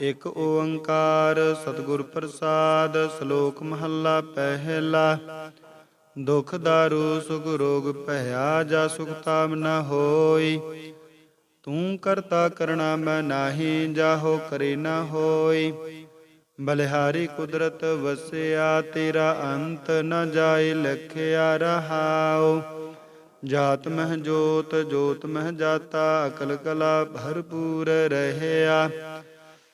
ਇਕ ਓੰਕਾਰ, ਸਤਿਗੁਰ ਪ੍ਰਸਾਦ, ਸ਼ਲੋਕ ਮਹੱਲਾ ਪਹਿਲਾ। ਦੁਖ ਦਾਰੂ, ਸੁਖ ਰੋਗ ਭਇਆ, ਜਾ ਸੁਖ ਤਾਮ ਨ ਹੋਈ। ਤੂੰ ਕਰਤਾ ਕਰਣਾ ਮੈਂ ਨਾਹੀ, ਜਾਹੋ ਕਰੇ ਨ ਹੋਈ। ਬਲਿਹਾਰੀ ਕੁਦਰਤ ਵਸਿਆ, ਤੇਰਾ ਅੰਤ ਨ ਜਾਏ, ਲਖਿਆ ਰਹਾਓ ਜਾਤ ਮਹਿ ਜੋਤ ਜੋਤ ਮਹਿ ਜਾਤਾ, ਅਕਲ ਕਲਾ ਭਰਪੂਰ ਰਹਿਆ।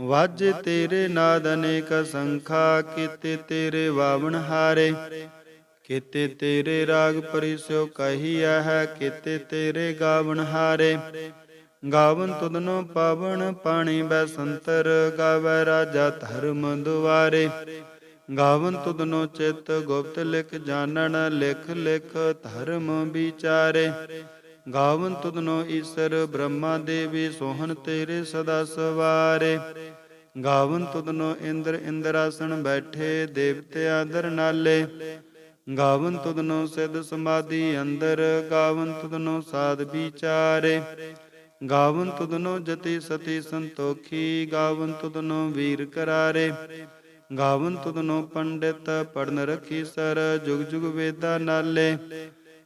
ਵਾਜ ਤੇਰੇ ਨਾਦ ਅਨੇਕ ਸੰਖਾ, ਕੀਤੇ ਤੇਰੇ ਵਾਵਣ ਹਾਰੇ। ਕੀਤੇ ਤੇਰੇ ਰਾਗ ਪਰਿਸਿਓ ਕਹੀਆ ਹੈ, ਕੀਤੇ ਤੇਰੇ ਗਾਵਣ ਹਾਰੇ। ਗਾਵਨ ਤੁਧਨੋ ਪਾਵਨ ਪਾਣੀ ਬੈ ਸੰਤਰ, ਗਾਵੈ ਰਾਜਾ ਧਰਮ ਦੁਆਰੇ। ਗਾਵਨ ਤੁਧਨੋ ਚਿਤ ਗੁਪਤ ਲਿਖ ਜਾਣਨ, ਲਿਖ ਲਿਖ ਧਰਮ ਵਿਚਾਰੇ। ਗਾਵਨ ਤੁਧਨੋ ਈਸ਼ਰ, ਬ੍ਰਹਮਾ ਦੇਵੀ ਸੋਹਣ ਤੇਰੇ ਸਦਾ ਸਵਾਰੇ। ਗਾਵਨ ਤੁਧਨੋ ਇੰਦਰ, ਇੰਦਰਾਸਣ ਬੈਠੇ ਦੇਵਤੇ ਆਦਰ ਨਾਲੇ। ਗਾਵਨ ਤੁਧਨੋ ਸਿਧ ਸਮਾਧੀ ਅੰਦਰ, ਗਾਵਨ ਤੁਧਨੋ ਸਾਧ ਵਿਚਾਰੇ। ਗਾਵਨ ਤੁਧਨੋ ਜਤੀ ਸਤੀ ਸੰਤੋਖੀ, ਗਾਵਨ ਤੁਧਨੋ ਵੀਰ ਕਰਾਰੇ। ਗਾਵਨ ਤੁਧਨੋ ਪੰਡਿਤ ਪੜਨ ਰਖੀ ਸਰ, ਜੁਗ ਜੁਗ ਵੇਦਾ ਨਾਲੇ।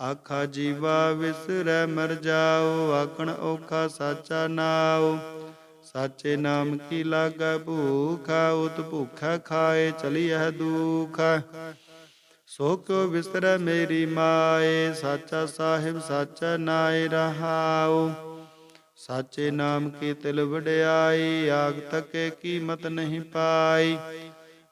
ਆਖਾ ਜੀਵਾ ਵਿਸਰੈ, ਮਰ ਜਾਓ, ਆਖਣ ਔਖਾ ਸਾਚਾ ਨਾਉ। ਸਾਚੇ ਨਾਮ ਕੀ ਲਾਗੈ, ਭੂਖਾ, ਉਤ ਭੂਖਾ ਖਾਏ, ਚਲੀਐ ਦੁਖ। ਸੋ ਕਿਉ ਵਿਸਰੈ ਮੇਰੀ ਮਾਏ, ਸਾਚਾ ਸਾਹਿਬ, ਸਾਚਾ ਨਾਇ ਰਹਾਉ। ਸਾਚੇ ਨਾਮ ਕੀ ਤਿਲ ਵਡਿਆਈ ਆਗ ਤਕੇ ਕੀਮਤ ਨਹੀਂ ਪਾਈ।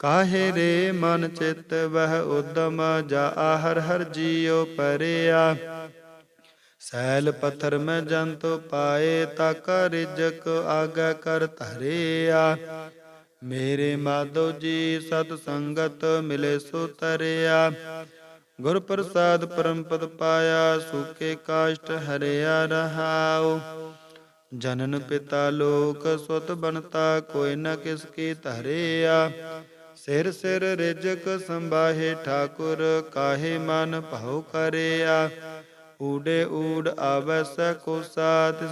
ਕਾਹੇ ਰੇ ਮਨ ਚਿਤ ਵਹਿ ਉਦਮ, ਜਾ ਹਰ ਹਰ ਜੀਉ ਪਰਿਆ। ਸੈਲ ਪੱਥਰ ਮੈਂ ਜੰਤ ਪਾਏ ਤਾ ਕਰ ਰਿਜਕ ਆਗਾ ਕਰ ਧਰਿਆ। ਮੇਰੇ ਮਾਧੋ ਜੀ ਸਤ ਸੰਗਤ ਮਿਲੇ ਸੋ ਤਰਿਆ ਗੁਰ ਪ੍ਰਸਾਦ ਪਰਮ ਪਾਇਆ, ਸੁਕੇ ਕਾਸ਼ਟ ਹਰਿਆ ਰਹਾਉ। ਜਨਨ ਪਿਤਾ ਲੋਕ ਸੁਤ ਬਨਤਾ ਕੋਈ ਨ ਕਿਸ ਕੀ ਧਰਿਆ। ਸਿਰ ਸਿਰ ਰਿਜਕ ਸੰਭਾਹੇ ਠਾਕੁਰ, ਕਾਹੇ ਮਨ ਭਉ ਕਰਿਆ? ਊੜੇ ਊੜ ਆਵੈ ਸ ਕੋਸਾ ਤਿਸ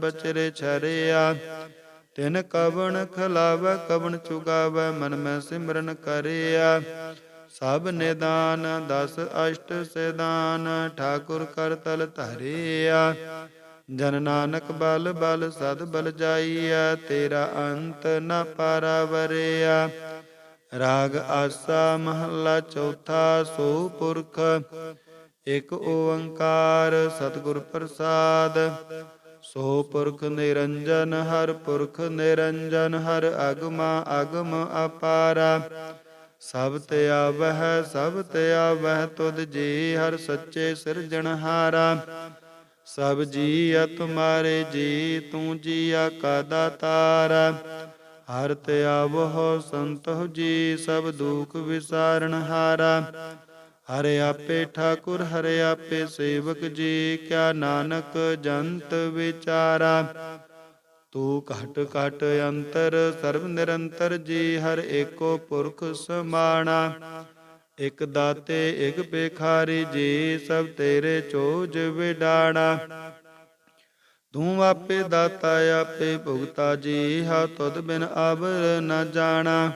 ਬਚਰੇ ਛਰਿਆ। ਤਿਨ ਕਵਣ ਖਲਾਵੈ, ਕਵਣ ਚੁਗਾਵ, ਮਨ ਮੈਂ ਸਿਮਰਨ ਕਰਿਆ। ਸਭ ਨਿਦਾਨ, ਦਸ ਅਸ਼ਟ ਸਿਦਾਨ ਠਾਕੁਰ ਕਰ ਤਲ ਧਰਿਆ। ਜਨ ਨਾਨਕ ਬਲ ਬਲ ਸਦ ਬਲ ਜਾਈਆ ਤੇਰਾ ਅੰਤ ਨ ਪਾਰਾਵਰਿਆ। ਰਾਗ ਆਸਾ ਮਹੱਲਾ ਚੌਥਾ ਸੋ ਪੁਰਖ ਇਕ ਓੰਕਾਰ ਸਤਿਗੁਰ ਪ੍ਰਸਾਦ। ਸੋ ਪੁਰਖ ਨਿਰੰਜਨ, ਹਰ ਪੁਰਖ ਨਿਰੰਜਨ, ਹਰ ਅਗਮਾ ਅਗਮ ਅਪਾਰਾ। ਸਭ ਤੇ ਆਵਹਿ, ਸਭ ਤੇ ਆਵਹਿ, ਤੁਧ ਜੀ ਹਰ ਸੱਚੇ ਸਿਰਜਣਹਾਰਾ ਸਭ ਜੀ ਅਤ ਮਾਰੇ ਜੀ, ਤੂੰ ਜੀਆ ਕਾ ਦਾਤਾਰਾ ਹਰ ਤੇ ਆਵਹੁ ਸੰਤਹੁ ਜੀ ਸਭ ਦੁਖ ਵਿਸਾਰਨ ਹਾਰਾ। ਹਰੇ ਆਪੇ ਠਾਕੁਰ, ਹਰੇ ਆਪੇ ਸੇਵਕ ਜੀ, ਕਿਆ ਨਾਨਕ ਜੰਤ ਵਿਚਾਰਾ। ਤੂੰ ਘਟ ਘਟ ਅੰਤਰ, ਸਰਬ ਨਿਰੰਤਰ ਜੀ, ਹਰ ਏਕੋ ਪੁਰਖ ਸਮਾਣਾ। ਇਕ ਦਾਤੇ, ਇਕ ਬੇਖਾਰੀ ਜੀ, ਸਭ ਤੇਰੇ ਚੋਜ ਵਿਡਾਣਾ। ਤੂੰ ਆਪੇ ਦਾਤਾ ਆਪੇ ਭੁਗਤਾ ਜੀ ਹਾ ਤੁਧ ਬਿਨ ਆਵਰ ਨ ਜਾਣਾ।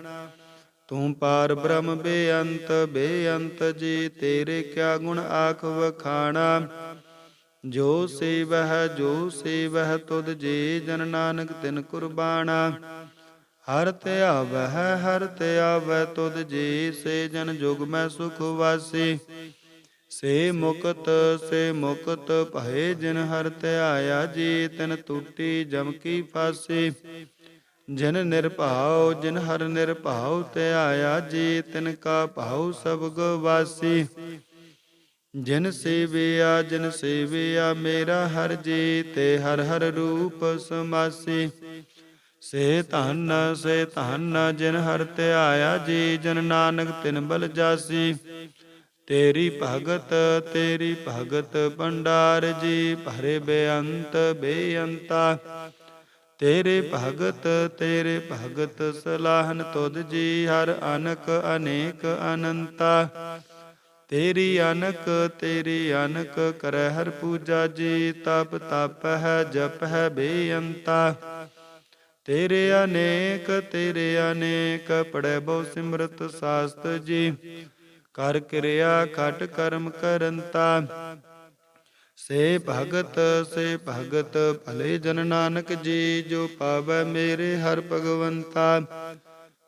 ਤੂੰ ਪਾਰ ਬ੍ਰਹਮ ਬੇਅੰਤ ਬੇਅੰਤ ਜੀ, ਤੇਰੇ ਕਿਆ ਗੁਣ ਆਖ ਵਖਾਣਾ। ਜੋ ਸੇਵਹਿ ਜੋ ਸੇਵਹਿ, ਤੁਧ ਜੀ, ਜਨ ਨਾਨਕ ਤਿਨ ਕੁਰਬਾਨਾ ਹਰ ਧਿਆਵਹਿ ਹਰ ਧਿਆਵੈ ਤੁਧ ਜੀ, ਸੇ ਜਨ ਜੁਗ ਮੈਂ ਸੁਖ ਵਾਸੀ। ਸੇ ਮੁਕਤ ਸੇ ਮੁਕਤ ਭਏ ਜਿਨ ਹਰ ਧਿਆਇਆ ਜੀ, ਤਿਨ ਟੂਟੀ ਜਮ ਕੀ ਫਾਸੀ। ਜਿਨ ਨਿਰਭਉ, ਜਿਨ ਹਰ ਨਿਰਭਉ ਧਿਆਇਆ ਜੀ, ਤਿਨ ਕਾ ਭਾਉ ਸਭ ਗਵਾਸੀ। ਜਿਨ ਸੇਵਿਆ ਜਿਨ ਸੇਵਿਆ ਮੇਰਾ ਹਰ ਜੀ, ਤੇ ਹਰ ਹਰ ਰੂਪ ਸਮਾਸੀ। ਸੇ ਧਨ ਸੇ ਧਨ ਜਿਨ ਹਰ ਧਿਆਇਆ ਜੀ, ਜਨ ਨਾਨਕ ਤਿਨ ਬਲ ਜਾਸੀ। ਤੇਰੀ ਭਗਤ ਤੇਰੀ ਭਗਤ ਭੰਡਾਰ ਜੀ, ਭਰੇ ਬੇਅੰਤ, ਬੇਅੰਤਾ। ਤੇਰੇ ਭਗਤ ਤੇਰੇ ਭਗਤ ਸਲਾਹਨ ਤੁਧ ਜੀ, ਹਰ ਅਨਕ ਅਨੇਕ ਅਨੰਤਾ। ਤੇਰੀ ਅਨਕ ਤੇਰੀ ਅਨਕ ਕਰੈ ਹਰ ਪੂਜਾ ਜੀ, ਤਪ ਤਪ ਹੈ, ਜਪ ਹੈ ਬੇਅੰਤਾ। ਤੇਰੇ ਅਨੇਕ ਤੇਰੇ ਅਨੇਕ ਪੜੈ ਬਹੁ ਸਿਮਰਤ ਸਾਸਤ ਜੀ। ਕਰ ਕਿਰਿਆ ਖਟ ਕਰਮ ਕਰੰਤਾ। ਸੇ ਭਗਤ ਸੇ ਭਗਤ, ਭਲੇ ਜਨ ਨਾਨਕ ਜੀ, ਜੋ ਪਾਵੈ ਮੇਰੇ ਹਰ ਭਗਵੰਤਾ।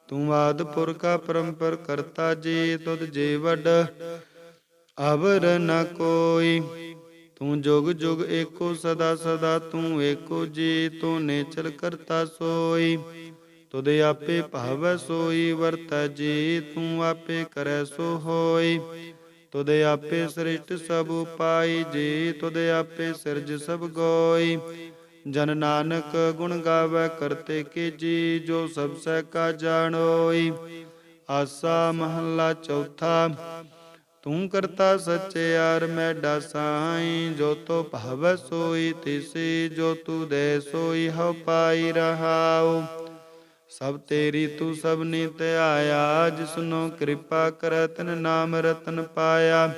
ਤੂੰ ਆਦ ਪੁਰਖਾ ਪਰੰਪਰ ਕਰਤਾ ਜੀ, ਤੁਧ ਜੇ ਵਡ ਅਵਰ ਨ ਕੋਈ। ਤੂੰ ਜੁਗ ਜੁਗ ਏਕੋ ਸਦਾ ਸਦਾ, ਤੂੰ ਏਕੋ ਜੀ, ਤੂੰ ਨੇਚਲ ਕਰਤਾ ਸੋਈ। ਤੁਧ ਆਪੇ ਭਾਵੈ ਸੋਈ, ਵਰਤੈ ਜੀ ਤੂੰ ਆਪੇ ਕਰੈ ਸੋ ਹੋਈ। ਤੁਧ ਆਪੇ ਸ੍ਰਿਸ਼ਟ ਸਭ ਉਪਾਈ, ਜੀ ਤੁਧ ਆਪੇ ਸਿਰਜ ਸਭ ਗੋਈ। ਜਨ ਨਾਨਕ ਗੁਣ ਗਾਵੇ ਕਰਤੇ ਕੀ ਜੀ, ਜੋ ਸਭ ਸਹਿ ਕਾ ਜਾਣੋਈ ਆਸਾ ਮਹੱਲਾ ਚੌਥਾ, ਤੂੰ ਕਰਤਾ ਸਚਿਆਰ ਮੈਂ ਡਾਸਾਈ, ਜੋ ਤੋ ਭਾਵੈ ਸੋਈ, ਤਿਸੀ ਜੋ ਤੂ ਦੇ ਸੋਈ, ਹਉ ਪਾਈ ਰਹਾਉ। ਸਭ ਤੇਰੀ ਤੂੰ ਸਭ ਨੀ ਧਿਆਇਆ ਜਿਸਨੋ ਕਿਰਪਾ ਕਰੈ ਤਿਨ ਨਾਮ ਰਤਨ ਪਾਇਆ।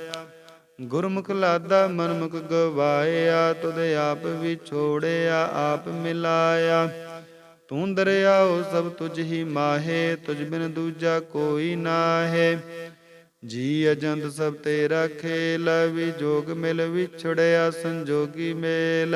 ਗੁਰਮੁਖ ਲਾਦਾ, ਮਨਮੁਖ ਗਵਾਇਆ, ਤੁਧ ਆਪ ਵਿਛੋੜਿਆ ਆਪ ਮਿਲਾਇਆ। ਤੂੰ ਦਰਿਆਓ, ਸਭ ਤੁਝ ਹੀ ਮਾਹੇ, ਤੁਝ ਬਿਨ ਦੂਜਾ ਕੋਈ ਨਾਹੇ। ਜੀ ਅਜੰਤ, ਸਭ ਤੇਰਾ ਖੇਲ ਵਿਜੋਗ ਮਿਲ ਵਿਛੜਿਆ, ਸੰਜੋਗੀ ਮੇਲ।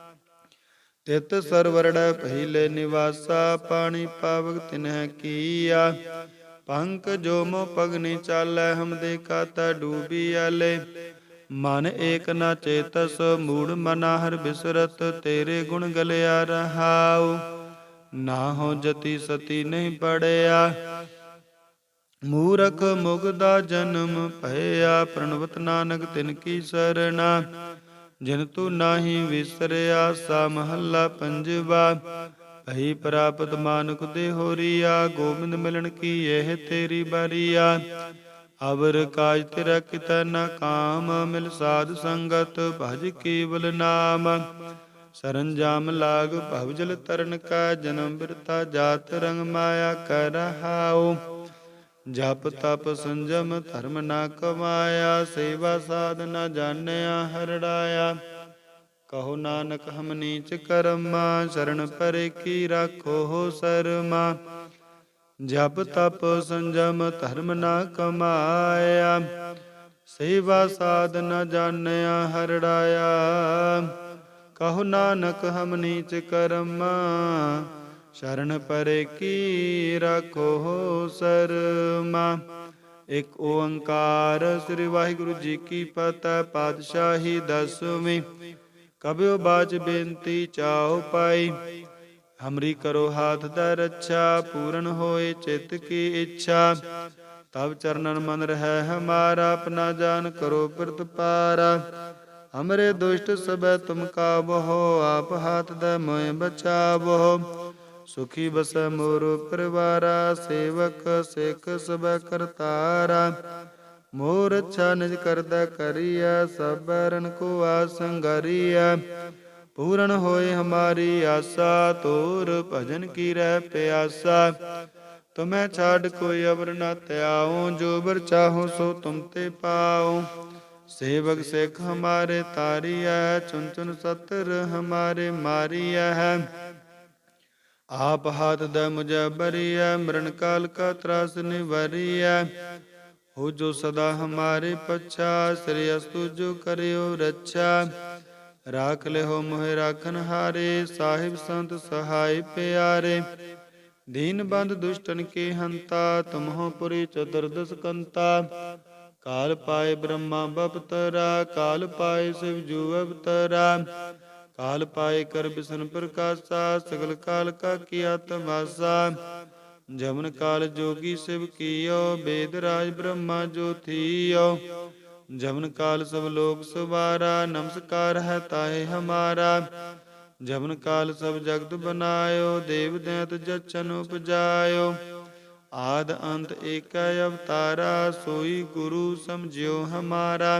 ਤਿਤ ਸਰਵਰੜੈ ਪਹਿਲੇ ਨਿਵਾਸਾ, ਪਾਣੀ ਪਾਵਕ ਤਿਨਹਿ ਕੀਆ। ਪੰਕ ਜੋ ਮੋ ਪਗਨੀ ਚਾਲੈ, ਹਮ ਦੇ ਕਾਤਾ ਡੂਬੀ ਆਲੇ। ਮਨ ਏਕ ਨਾ ਚੇਤਸ, ਮੂੜ ਮਨਾ ਹਰ ਬਿਸਰਤ, ਤੇਰੇ ਗੁਣ ਗਲਿਆ ਰਹਾਉ। ਨਾ ਹੋ ਜਤੀ ਸਤੀ ਨਹੀਂ ਪੜਿਆ। ਮੂਰਖ ਮੁਗਦਾ ਜਨਮ ਭਇਆ, ਪ੍ਰਣਵਤ ਨਾਨਕ ਤਿਨ ਕੀ ਸਰਣਾ। ਜਿਨ ਤੂ ਨਾਹੀ ਵਿਸਰਿਆ, ਸਾ ਮਹੱਲਾ ਪੰਜਵਾ। ਭਈ ਪ੍ਰਾਪਤ ਮਾਨੁਖ ਦੇ ਹੋਰੀਆ, ਗੋਬਿੰਦ ਮਿਲਣ ਕੀ ਇਹ ਤੇਰੀ ਬਾਰੀਆ। ਅਵਰ ਕਾਜ ਤੇਰਾ ਕਿਤੈ ਨ ਕਾਮ, ਮਿਲ ਸਾਧ ਸੰਗਤ ਭਜ ਕੇਵਲ ਨਾਮ। ਸਰੰਜਾਮ ਲਾਗ ਭਵਜਲ ਤਰਨ ਕਾ, ਜਨਮ ਬਿਰਤਾ ਜਾਤ ਰੰਗ ਮਾਇਆ ਕਰ ਰਹਾਉ ਜਪ ਤਪ ਸੰਜਮ ਧਰਮ ਨਾ ਕਮਾਇਆ, ਸੇਵਾ ਸਾਧ ਨਾ ਜਾਣਿਆ, ਹਰੜਾਇਆ। ਕਹੋ ਨਾਨਕ ਹਮ ਨੀਚ ਕਰਮਾ, ਸ਼ਰਨ ਪਰੇ ਕੀ ਰਾਖੋ ਸਰਮਾ। ਜਪ ਤਪ ਸੰਜਮ ਧਰਮ ਨਾ ਕਮਾਇਆ, ਸੇਵਾ ਸਾਧ ਨ ਜਾਣਿਆ, ਹਰੜਾਇਆ। ਕਹੋ ਨਾਨਕ ਹਮ ਨੀਚ ਕਰਮਾ ਸ਼ਰਨ ਪਰੇ ਕੀ ਰਾਖੋ ਸਰਮਾ? ਇਕ ਓੰਕਾਰ ਸ੍ਰੀ ਵਾਹਿਗੁਰੂ ਜੀ ਕੀ ਫਤਿਹ, ਪਾਤਸ਼ਾਹੀ ਦਸਵੀਂ। ਕਬਿਓ ਬਾਜ ਬੇਨਤੀ ਚਾਉ ਪਾਈ। ਹਮਰੀ ਕਰੋ ਹਾਥ ਦਾ ਰੱਛਾ, ਪੂਰਨ ਹੋਏ ਚਿਤ ਕੀ ਇੱਛਾ। ਤਬ ਚਰਨਨ ਮਨ ਰਹਿ ਹਮਾਰਾ, ਆਪਣਾ ਜਾਨ ਕਰੋ ਪ੍ਰਤ ਪਾਰਾ। ਹਮਰੇ ਦੁਸ਼ਟ ਸਬੈ ਤੁਮ ਕਾਬੋ ਆਪ ਹਾਥ ਦਾ ਮੋਇ ਬਚਾਵੋ। ਸੁਖੀ ਬਸ ਮੋਰ ਪਰਵਾਰਾ, ਸੇਵਕ ਸਿੱਖ ਸਭ ਕਰਤਾਰਾ। ਮੋਰ ਅੱਛਾ ਨਿਜ ਕਰਦਾ ਕਰੀਆ ਸਬਰਨ ਕੋ ਆਸੰਗਰੀਆ ਪੂਰਨ ਹੋਏ ਹਮਾਰੀ ਆਸਾ ਤੋਰ ਭਜਨ ਕੀ ਰਹਿ ਪਿਆਸਾ। ਤੁਮੈ ਛਾੜ ਕੋਈ ਅਵਰ ਨਾ ਧਿਆਉ, ਜੋ ਬਰ ਚਾਹੋ ਸੋ ਤੁਮ ਤੇ ਪਾਉ। ਸੇਵਕ ਸਿੱਖ ਹਮਾਰੇ ਤਾਰੀਐ ਚੁਨ ਚੁਨ ਸਤਰ ਹਮਾਰੇ ਮਾਰੀਐ। ਹੈ ਆਪ ਹਾਥ ਦਾ ਮੁਝੈ ਬਰੀਐ ਮਰਨ ਕਾਲ ਕਾ ਤਰਾਸ ਨਿਵਰੀਐ। ਹੋ ਜੋ ਸਦਾ ਹਮਾਰੇ ਪਛਾ, ਸ੍ਰੀ ਅਸਤੁ ਜੋ ਕਰਿਓ ਰੱਛਾ। ਰਾਖ ਲਿਓ ਮੋਹਿ ਰਾਖਨ ਹਾਰੇ, ਸਾਹਿਬ ਸੰਤ ਸਹਾਈ ਪਿਆਰੇ। ਦੀਨ ਬੰਦ ਦੁਸ਼ਟਨ ਕੇ ਹੰਤਾ, ਤੁਮਹੁ ਪੁਰੀ ਚਤੁਰਦਸ ਕੰਤਾ ਕਾਲ ਪਾਏ ਬ੍ਰਹਮਾ ਬਪਤਰਾ, ਕਾਲ ਪਾਏ ਸਿਵ ਜੂ ਅਵਤਰਾ। ਕਾਲ ਪਾਏ ਕਰ ਬਿਸ਼ਨ ਪ੍ਰਕਾਸ਼ਾ ਸਗਲ ਕਾਲ ਕਾ ਕੀਆ ਤਮਾਸਾ ਜਮਨ ਕਾਲ ਜੋਗੀ ਸਿਵ ਕੀਓ ਬੇਦ ਰਾਜ ਬ੍ਰਹਮਾ ਜੋ ਥੀਓ ਜਮਨ ਕਾਲ ਸਭ ਲੋਕ ਸਵਾਰਾ ਨਮਸਕਾਰ ਹੈ ਤਾਏ ਹਮਾਰਾ ਜਮਨ ਕਾਲ ਸਭ ਜਗਤ ਬਨਾਇਓ ਦੇਵ ਦੈਤ ਜਚਨ ਉਪਜਾਇਓ ਆਦ ਅੰਤ ਏਕੈ ਅਵਤਾਰਾ ਸੋਈ ਗੁਰੂ ਸਮਝਿਓ ਹਮਾਰਾ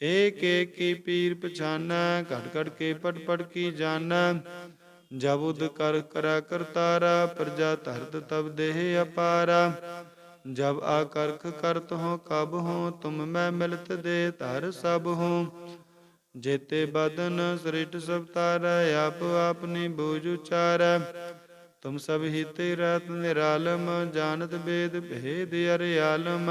ਏਕ ਏਕ ਕੀ ਪੀਰ ਪਛਾਨੈ ਘਟ ਘਟ ਕੇ ਪਟ ਪਟ ਕੀ ਜਾਣੈ ਜਬ ਉਦ ਕਰ ਕਰਾ ਕਰਤਾਰਾ ਪ੍ਰਜਾ ਧਰਤ ਤਬ ਦੇਹ ਅਪਾਰਾ। ਜਬ ਆਕਰਖ ਕਰਤ ਹੋ, ਕਬ ਹੋ, ਤੁਮ ਮੈਂ ਮਿਲਤ ਦੇ ਧਰ ਸਭ ਹੋ। ਜੇਤੇ ਬਦਨ ਸ੍ਰਿਟ ਸਭ ਤਾਰੈ, ਆਪ ਆਪਨੀ ਬੂਝ ਉਚਾਰੈ। ਤੁਮ ਸਭ ਹੀ ਰਤ ਨਿਰਾਲਮ, ਜਾਣਤ ਬੇਦ ਭੇਦ ਅਰਿਆਲਮ।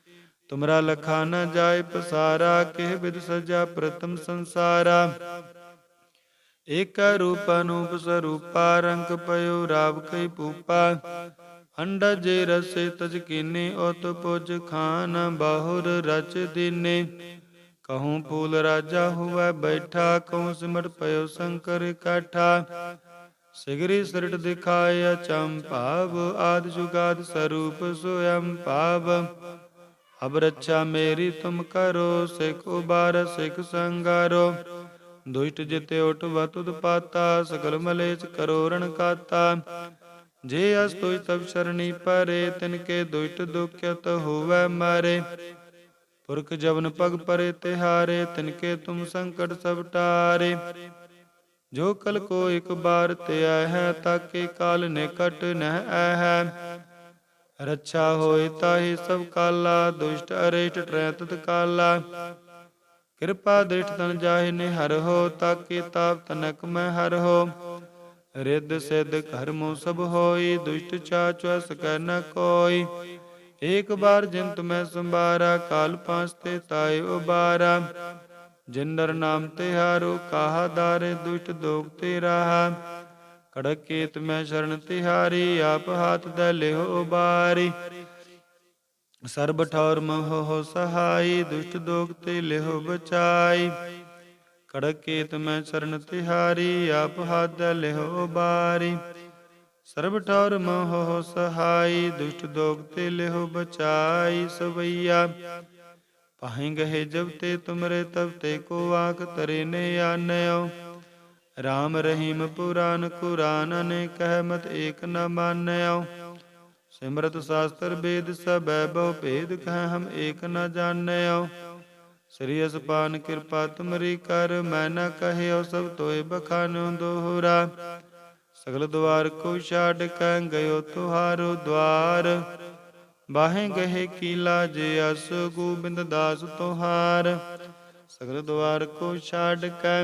ਤੁਮਰਾ ਲਖਾ ਨ ਜਾਏ ਪਸਾਰਾ, ਕਿਹ ਵਿਦ ਸਜਾ ਪ੍ਰਤਮ ਸੰਸਾਰਾ। ਏਕ ਰੂਪ ਅਨੂਪ ਸਰੂਪਾ, ਰੰਗ ਪਇਓ ਰਾਵ ਕਈ ਪੂਪਾ। ਅੰਡਾ ਜੇ ਰਸੇ ਤਜ ਕੀਨੇ, ਉਤ ਪੁਜ ਖਾਨ ਬਾਹੁਰ ਰਚ ਦੀਨੇ। ਕਹੂੰ ਫੂਲ ਰਾਜਾ ਹੁਵੈ ਬੈਠਾ, ਕਹੂੰ ਸਿਮਟ ਪਇਓ ਸ਼ੰਕਰ ਕਾਠਾ। ਸਿਗਰੀ ਸਿਰਟ ਦਿਖਾਇ ਅਚੰਭਾਵ ਆਦ ਜੁਗਾਦ ਸਰੂਪ ਸੋਯੰ ਭਾਵ। ਅਬ ਰੱਛਾ ਮੇਰੀ ਤੁਮ ਕਰੋ, ਸਿਖ ਉਬਾਰ, ਸਿਖ ਸੰਗਾਰੋ। ਦੁਸ਼ਟ ਜਿਤੇ ਉਠ ਵਤੁਦ ਪਾਤਾ, ਸਗਲ ਮਲੇਚ ਕਰੋ, ਰਣ ਕਾਤਾ। ਜੇ ਅਸ ਤੋਇ ਤਬ ਸ਼ਰਣੀ ਪਰੇ, ਤਿਨ ਕੇ ਦੁਸ਼ਟ ਦੁਖਿਤ ਹੋਵੈ ਮਾਰੇ। ਪੁਰਖ ਜਵਨ ਪਗ ਪਰੇ ਤਿਹਾਰੇ, ਤਿਨ ਕੇ ਤੁਮ ਸੰਕਟ ਸਭ ਟਾਰੇ। ਜੋ ਕਲ ਕੋ ਇੱਕ ਬਾਰ ਤੇ ਹੈ, ਤਾਕੇ ਕਾਲ ਨਿਕਟ ਨਹਿ ਹੈ। ਰੱਛਾ ਹੋਏ ਤਾਹੀ ਸਭ ਕਾਲਾ, ਦੁਸ਼ਟ ਅਰੇਟ ਟਰੈ ਤਤ ਕਾਲਾ। ਕਿਰਪਾ ਦ੍ਰਿਸ਼ਟ ਤਨ ਜਾਹਿ ਨੇ ਹਰ ਹੋ, ਤਾਕੇ ਤਾਪ ਤਨਕ ਮੈਂ ਹਰ ਹੋ। ਰਿੱਧ ਸਿੱਧ ਕਰਮੋ ਸਭ ਹੋਈ, ਦੁਸ਼ਟ ਚਾਚ ਸਕੈ ਨ ਕੋਈ। ਏਕ ਬਾਰ ਜਿੰਤ ਮੈਂ ਸੰਭਾਰਾ, ਕਾਲ ਪਾਂਚ ਤੇ ਤਾਏ ਉਬਾਰਾ। ਜਿੰਦਰ ਨਾਮ ਤੇ ਹਾਰੋ, ਕਾਹਾ ਦਾਰੇ ਦੁਸ਼ਟ ਦੋਗ ਤੇ ਰਾਹਾ। ਕੜਕ ਕੇਤ ਮੈਂ ਸ਼ਰਨ ਤਿਹਾਰੀ, ਆਪ ਹਾਥ ਦੇ ਉਬਾਰੀ। ਸਰਬ ਠੌਰ ਮੋਹ ਸਹਾਈ, ਦੁਸ਼ਟ ਦੋਗ ਤੇ ਲਿਓ ਬਚਾਈ। ਕੜਕ ਕੇਤ ਮੈਂ ਸ਼ਰਨ ਤਿਹਾਰੀ, ਆਪ ਹਾਥ ਦੇ ਲਿਓ ਸਰਬ ਠੌਰ ਮੋਹ ਸਹਾਈ, ਦੁਸ਼ਟ ਦੋਗ ਤੇ ਲਿਓ ਬਚਾਈ ਸਵਈਆ। ਪਾਹੇ ਗਏ ਜਬ ਤੇ ਤੁਮਰੇ ਤਬ ਤੇ ਕੋ ਆਖ ਤਰੇ ਨੇ ਆਨਿਓ ਰਾਮ ਰਹੀਮ ਪੁਰਾਨ ਕੁਰਾਨ ਨੇ ਕਹਿ ਮਤ ਏਕ ਨ ਮਾਨਿਓ ਸਿਮਰਤ ਸਾਸਤਰ ਵੇਦ ਸਬੈ ਬਹੁ ਭੇਦ ਕਹਿ ਹਮ ਏਕ ਨ ਜਾਣਿਓ ਸ੍ਰੀ ਅਸਪਾਨ ਕਿਰਪਾ ਤੁਮਰੀ ਕਰ, ਮੈਂ ਨ ਕਹਿਓ ਸਭ ਤੋਏ ਬਖਾਨ ਦੋਹਰਾ। ਸਗਲ ਦਵਾਰ ਕੋ ਛਾੜ ਕੈ ਗਇਓ ਤੁਹਾਰੋ ਦਵਾਰ। ਬਾਹੇ ਗਏ ਕੀਲਾ ਜੇ ਅਸ ਗੋਬਿੰਦ ਦਾਸ ਤੁਹਾਰ। ਸਗਲ ਦਵਾਰ ਕੋ ਛਾੜ ਕੈ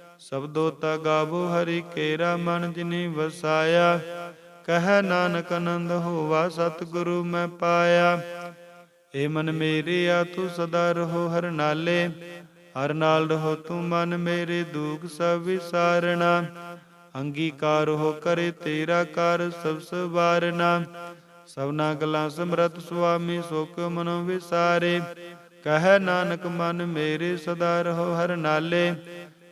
ਸਬਦੋ ਤਾ ਗਾਵੋ ਹਰੀ ਕੇਰਾ ਮਨ ਜਿਨੀ ਵਸਾਇਆ। ਕਹਿ ਨਾਨਕ ਆਨੰਦ ਹੋਵਾ, ਸਤਿਗੁਰੂ ਮੈਂ ਪਾਇਆ। ਏ ਮਨ ਮੇਰੇ, ਆ ਤੂੰ ਸਦਾ ਰਹੋ ਹਰ ਨਾਲੇ। ਹਰ ਨਾਲ ਰਹੋ ਤੂੰ ਮਨ ਮੇਰੇ, ਦੁਖ ਸਭ ਵਿਸਾਰਣਾ ਅੰਗੀਕਾਰ ਹੋ ਕਰੇ ਤੇਰਾ ਕਰ ਸਭ ਸਵਾਰਨਾ। ਸਭਨਾ ਗਲਾਂ ਸਮਰਤ ਸੁਆਮੀ, ਸੁਖ ਮਨੋ ਵਿਸਾਰੇ। ਕਹਿ ਨਾਨਕ ਮਨ ਮੇਰੇ, ਸਦਾ ਰਹੋ ਹਰ ਨਾਲੇ।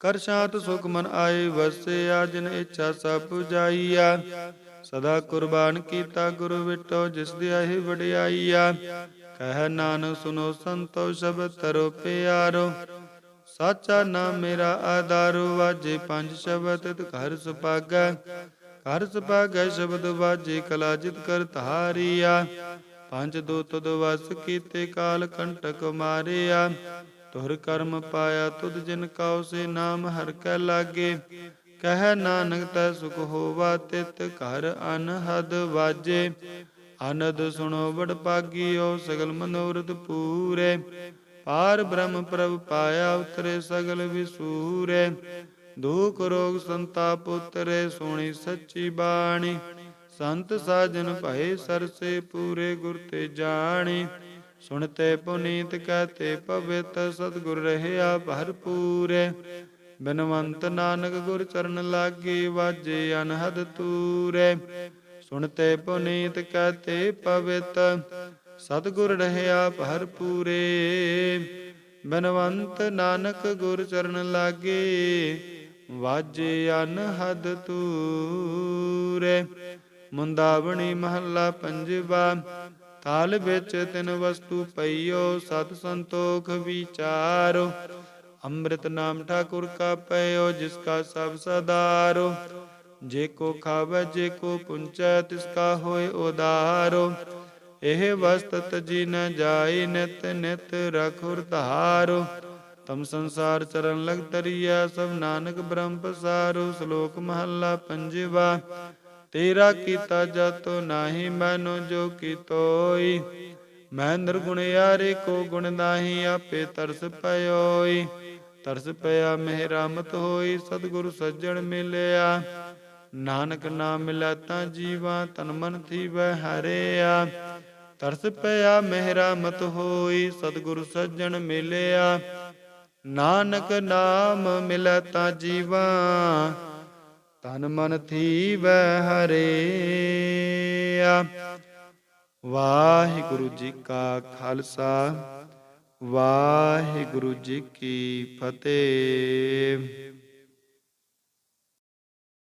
ਕਰ ਸ਼ਾਂਤ ਸੁਖ ਮਨ ਆਏ ਵਸਿਆ ਜਿਨ ਇੱਛਾ ਸਭ ਪੁਜਾਈਆ ਸਦਾ ਕੁਰਬਾਨ ਕੀਤਾ ਗੁਰੂ ਵਿਟੋ, ਜਿਸ ਦੀ ਆਹੀ ਵਡਿਆਈਆ। ਕਹਿ ਨਾਨਕ ਸੁਨੋ ਸੰਤੋ ਸ਼ਬਦ ਤਰੋ ਪਿਆਰੋ। ਸਾਚਾ ਨਾਮ ਮੇਰਾ ਆਧਾਰੋ, ਵਾਜੇ ਪੰਜ ਸ਼ਬਦ ਤਿਤ ਘਰ ਸੁਪਾਗੈ ਘਰ ਸੁਪਾਗੈ ਸ਼ਬਦ ਵਾਜੇ ਕਲਾਜਿਤ ਕਰ ਧਾਰੀਆ। ਪੰਜ ਦੋ ਤੁਧ ਵਸ ਕੀਤੇ ਕਾਲ ਕੰਟਕ ਮਾਰਿਆ। ਤੁਰ ਕਰਮ ਪਾਇਆ ਤੁਧ ਜਿਨ ਕਉ ਸੇ ਨਾਮ ਹਰ ਕੈ ਲਾਗੇ। ਕਹਿ ਨਾਨਕ ਤੈ ਸੁਖ ਹੋਵਾ ਤਿਤ ਘਰ ਅਨਹਦ ਵਾਜੇ। ਆਨੰਦ ਸੁਣੋ ਵਡ ਪਾਗੀਓ ਸਗਲ ਮਨੋਰਥ ਪੂਰੇ। ਪਾਰ ਬ੍ਰਹਮ ਪ੍ਰਭ ਪਾਇਆ ਉਤਰੇ ਸਗਲ ਵਿਸੂਰੇ। ਦੁਖ ਰੋਗ ਸੰਤਾਪ ਉਤਰੇ ਸੁਣੀ ਸੱਚੀ ਬਾਣੀ। ਸੰਤ ਸਾਜਨ ਭਏ ਸਰਸੇ ਪੂਰੇ ਗੁਰ ਤੇ ਜਾਣੀ। ਸੁਣਤੇ ਪੁਨੀਤ ਕਹਤੇ ਪਵਿੱਤ ਸਤਿਗੁਰ ਰਹਿਆ ਭਰਪੂਰੇ। ਬਿਨਵੰਤ ਨਾਨਕ ਗੁਰ ਚਰਨ ਲਾਗੇ ਵਾਜੇ ਅਨਹਦ ਤੂਰੇ। ਸੁਣਤੇ ਪੁਨੀਤ ਕਹਤੇ ਪਵਿੱਤ ਸਤਿਗੁਰ ਰਹਿਆ ਭਰਪੂਰੇ। ਬਨਵੰਤ ਨਾਨਕ ਗੁਰ ਚਰਨ ਲਾਗੇ ਵਾਜੇ ਅਨਹਦ ਤੂਰੇ। ਮੁੰਦਾਵਣੀ ਮਹੱਲਾ ਪੰਜਵਾ ਥਾਲ ਵਿੱਚ ਤਿਨ ਵਸਤੂ ਪਈਓ, ਸਤ ਸੰਤੋਖ ਵਿਚਾਰੋ। ਅੰਮ੍ਰਿਤ ਨਾਮ ਠਾਕੁਰ ਕਾ ਪਇਓ ਜਿਸ ਕਾ ਸਭ ਸਦਾਰੋ। ਜੇ ਕੋ ਖਾਵੇ, ਜੇ ਕੋ ਪੁੰਚੈ, ਤਿਸ ਕਾ ਹੋਏ ਉਦਾਰੋ। ਇਹ ਵਸਤ ਤਜੀ ਨ ਜਾਈ ਨਿਤ ਨਿਤ ਰਖੁਰ ਧਾਰੋ। ਤਮ ਸੰਸਾਰ ਚਰਨ ਲਗ ਤਰੀਆ ਸਭ ਨਾਨਕ ਬ੍ਰਹਮ ਪਸਾਰੋ। ਸ਼ਲੋਕ ਮਹੱਲਾ ਪੰਜਵਾ ਤੇਰਾ ਕੀਤਾ ਜਤੋ ਨਾਹੀ ਮੈਨੋ ਜੋ ਕੀਤੋਈ। ਮੈਂ ਨਿਰਗੁਣ ਯਾਰੇ ਕੋ ਗੁਣ ਨਾਹੀ, ਆਪੇ ਤਰਸ ਪਇਓਈ। ਤਰਸ ਪਿਆ ਮਹਿ ਰਾਮਤ ਹੋਈ, ਸਤਿਗੁਰ ਸੱਜਣ ਮਿਲਿਆ। ਨਾਨਕ ਨਾਮ ਮਿਲਾ ਤਾਂ ਜੀਵਾ, ਤਨ ਮਨ ਥੀਵੈ ਹਰਿਆ। ਤਰਸ ਪਿਆ ਮਹਿ ਰਾਮਤ ਹੋਈ, ਸਤਿਗੁਰ ਸੱਜਣ ਮਿਲਿਆ। ਨਾਨਕ ਨਾਮ ਮਿਲੈ ਤਾਂ ਜੀਵਾ ਤਨ ਮਨ ਥੀਵੈ ਹਰਿਆ। ਵਾਹਿਗੁਰੂ ਜੀ ਕਾ ਖਾਲਸਾ ਵਾਹਿਗੁਰੂ ਜੀ ਕੀ ਫਤਿਹ।